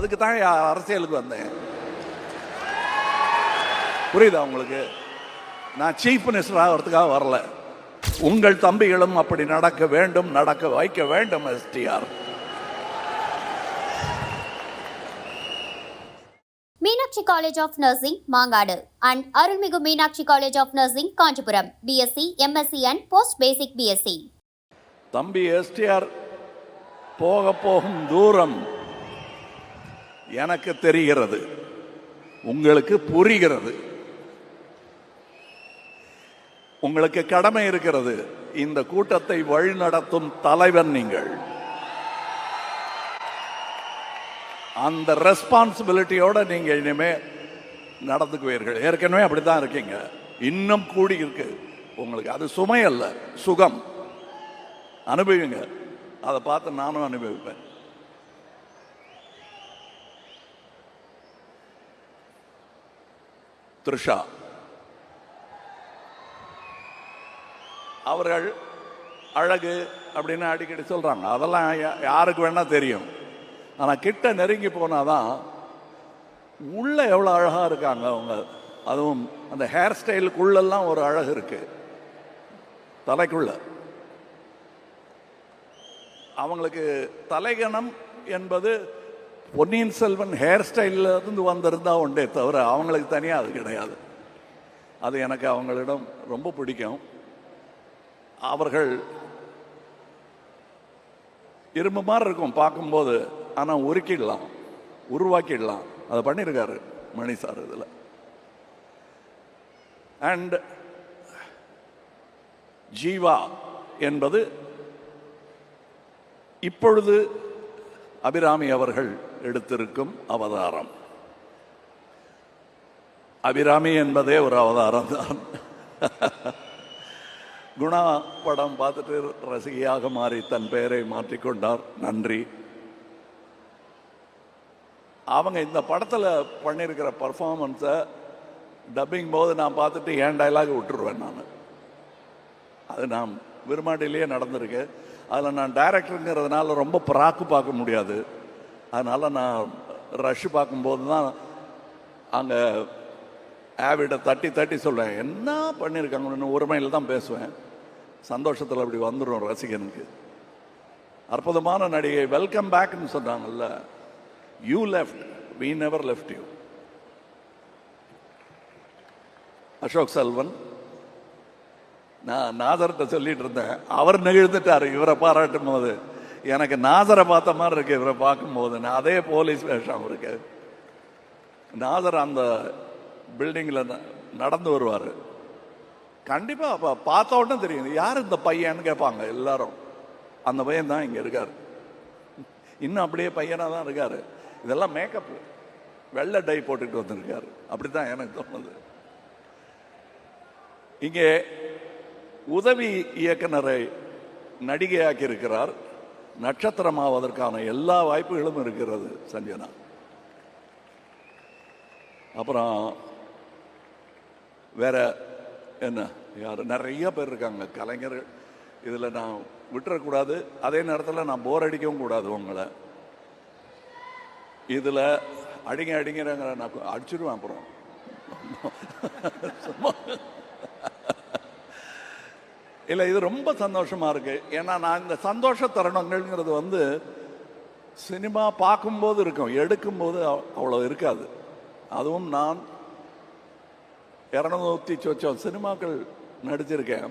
அதுக்கு தான் அரசியலுக்கு வந்தேன். புரியுதா உங்களுக்கு? நான் சீஃப் மினிஸ்டர் ஆகிறதுக்காக வரல. உங்கள் தம்பிகளும் அப்படி நடக்க வேண்டும் நடக்க வைக்க வேண்டும் STR Meenakshi college of nursing Mangadu. And அருள்மிகு Meenakshi college of nursing Kanchipuram. BSc MSc and post basic BSc தம்பி எஸ்டிஆர் போக போகும் தூரம். எனக்கு தெரிகிறது. உங்களுக்கு புரிகிறது. உங்களுக்கு கடமை இருக்கிறது. இந்த கூட்டத்தை வழிநடத்தும் தலைவன் நீங்கள். அந்த ரெஸ்பான்சிபிலிட்டியோட நீங்க இனிமே நடந்துக்குவீர்கள். ஏற்கனவே அப்படித்தான் இருக்கீங்க. இன்னும் கூடி இருக்கு உங்களுக்கு அது சுமை அல்ல சுகம். அனுபவிங்க. அதை பார்த்து நானும் அனுபவிப்பேன். த்ரிஷா. அவர்கள் அழகு அப்படின்னு அடிக்கடி சொல்கிறாங்க அதெல்லாம் யாருக்கு வேணால் தெரியும். ஆனால் கிட்ட நெருங்கி போனால் தான் உள்ளே எவ்வளோ அழகாக இருக்காங்க அவங்க. அதுவும் அந்த ஹேர் ஸ்டைலுக்குள்ளெல்லாம் ஒரு அழகு இருக்குது தலைக்குள்ள. அவங்களுக்கு தலைகணம் என்பது பொன்னியின் செல்வன் ஹேர் ஸ்டைலில் இருந்து வந்திருந்தா உண்டே தவிர அவங்களுக்கு தனியாக அது கிடையாது. அது எனக்கு அவங்களிடம் ரொம்ப பிடிக்கும். அவர்கள் இரும்பு மாதிரி இருக்கும் பார்க்கும்போது ஆனால் உருக்கிடலாம் உருவாக்கிடலாம். அதை பண்ணியிருக்காரு மணி சார் இதில். அண்ட் ஜீவா என்பது இப்பொழுது அபிராமி அவர்கள் எடுத்திருக்கும் அவதாரம். அபிராமி என்பதே ஒரு அவதாரம் தான். குணா படம் பார்த்துட்டு ரசிகையாக மாறி தன் பெயரை மாற்றிக்கொண்டார் நன்றி. அவங்க இந்த படத்தில் பண்ணியிருக்கிற பர்ஃபார்மன்ஸை டப்பிங் போது நான் பார்த்துட்டு ஏன் டைலாக் விட்டுருவேன் நான். அது நான் விருமாண்டிலேயே நடந்திருக்கு. அதில் நான் டைரக்டருங்கிறதுனால ரொம்ப பிராக்கு பார்க்க முடியாது. அதனால் நான் ரஷ் பார்க்கும்போது தான் அங்கே ஆவிட தட்டி தட்டி சொல்லுவேன் என்ன பண்ணியிருக்காங்கன்னு ஒருமையில் தான் பேசுவேன். சந்தோஷத்தில் அப்படி வந்துடும் ரசிகனுக்கு. அற்புதமான நடிகை வெல்கம் பேக்னு சொன்னாங்கல்ல you left we never left you Ashok Selvan நான் நாதர்கிட்ட சொல்லிட்டு இருந்தேன். அவர் நெகிழ்ந்துட்டார். இவரை பாராட்டும் போது. எனக்கு நாசரை பார்த்த மாதிரி இருக்கு இவரை பார்க்கும்போது. நான் அதே போலீஸ் வேஷம் இருக்கு. நாசர் அந்த பில்டிங்கில் நடந்து வருவார். கண்டிப்பாக அப்போ பார்த்த உடனே தெரியும் யார் இந்த பையன்னு கேட்பாங்க எல்லாரும். அந்த பையன் தான் இங்கே இருக்கார். இன்னும் அப்படியே பையனாக தான் இருக்கார். இதெல்லாம் மேக்கப் வெள்ளை டை போட்டுட்டு வந்திருக்காரு. அப்படி தான் எனக்கு தோணுது. இங்கே உதவி இயக்குனரை நடிகையாக்கி இருக்கிறார் நட்சத்திரமாவதற்கான எல்லா வாய்ப்புகளும் இருக்கிறது சஞ்சனா. அப்புறம் வேற என்ன? யார்? நிறைய பேர் இருக்காங்க கலைஞர்கள். இதில் நான் விட்டுறக்கூடாது. அதே நேரத்தில் நான் போர் அடிக்கவும் கூடாது உங்களை. இதில் அடிங்க அடிங்கிறங்கிற நான் அடிச்சிருவேன் அப்புறம். சும்மா. இல்லை இது ரொம்ப சந்தோஷமாக இருக்குது ஏன்னா நான் இந்த சந்தோஷ தருணங்கள்ங்கிறது வந்து சினிமா பார்க்கும்போது இருக்கும். எடுக்கும்போது அவ்- அவ்வளோ இருக்காது. அதுவும் நான் இரநூத்தி சொச்சம் சினிமாக்கள் நடிச்சிருக்கேன்.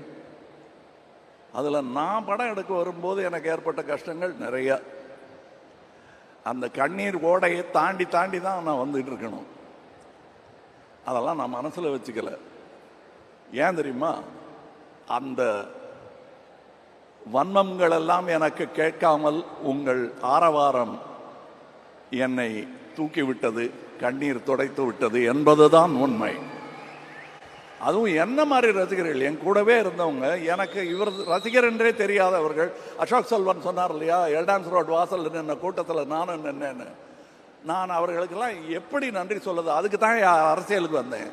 அதில் நான் படம் எடுக்க வரும்போது எனக்கு ஏற்பட்ட கஷ்டங்கள் நிறைய. அந்த கண்ணீர் ஓடையை தாண்டி தாண்டி தான் நான் வந்துட்டு இருக்கணும். அதெல்லாம் நான் மனசில் வச்சுக்கல. ஏன் தெரியுமா? அந்த வன்மங்களெல்லாம் எனக்கு கேட்காமல் உங்கள் ஆரவாரம் என்னை தூக்கிவிட்டது கண்ணீர் துடைத்து விட்டது என்பதுதான் உண்மை. அதுவும் என்ன மாதிரி ரசிகர்கள்? என் கூடவே இருந்தவங்க எனக்கு இவர் ரசிகர் என்றே தெரியாதவர்கள். அசோக் செல்வன் சொன்னார் இல்லையா எல்டான்ஸ் ரோட் வாசல் நின்ன கூட்டத்தில் நானும் நின்னேன்னு. நான் அவர்களுக்கெல்லாம் எப்படி நன்றி சொல்லுது? அதுக்கு தான் அரசியலுக்கு வந்தேன்.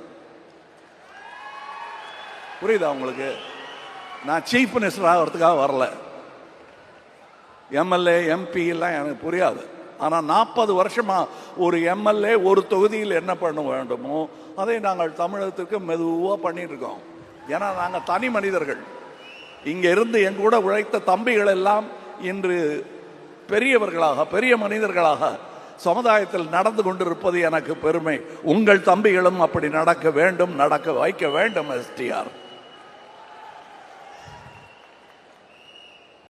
புரியுதா உங்களுக்கு? நான் சீஃப் மினிஸ்டர் ஆகிறதுக்காக வரல. எம்எல்ஏ எம்பி எல்லாம் எனக்கு புரியாது. ஆனால் நாற்பது வருஷமா ஒரு எம்எல்ஏ ஒரு தொகுதியில் என்ன பண்ண வேண்டுமோ அதை நாங்கள் தமிழகத்திற்கு மெதுவாக பண்ணிட்டு இருக்கோம் ஏன்னா நாங்கள் தனி மனிதர்கள். இங்கே இருந்து என் கூட உழைத்த தம்பிகள் எல்லாம் இன்று பெரியவர்களாக பெரிய மனிதர்களாக சமுதாயத்தில் நடந்து கொண்டிருப்பது எனக்கு பெருமை. உங்கள் தம்பிகளும் அப்படி நடக்க வேண்டும் நடக்க வைக்க வேண்டும் STR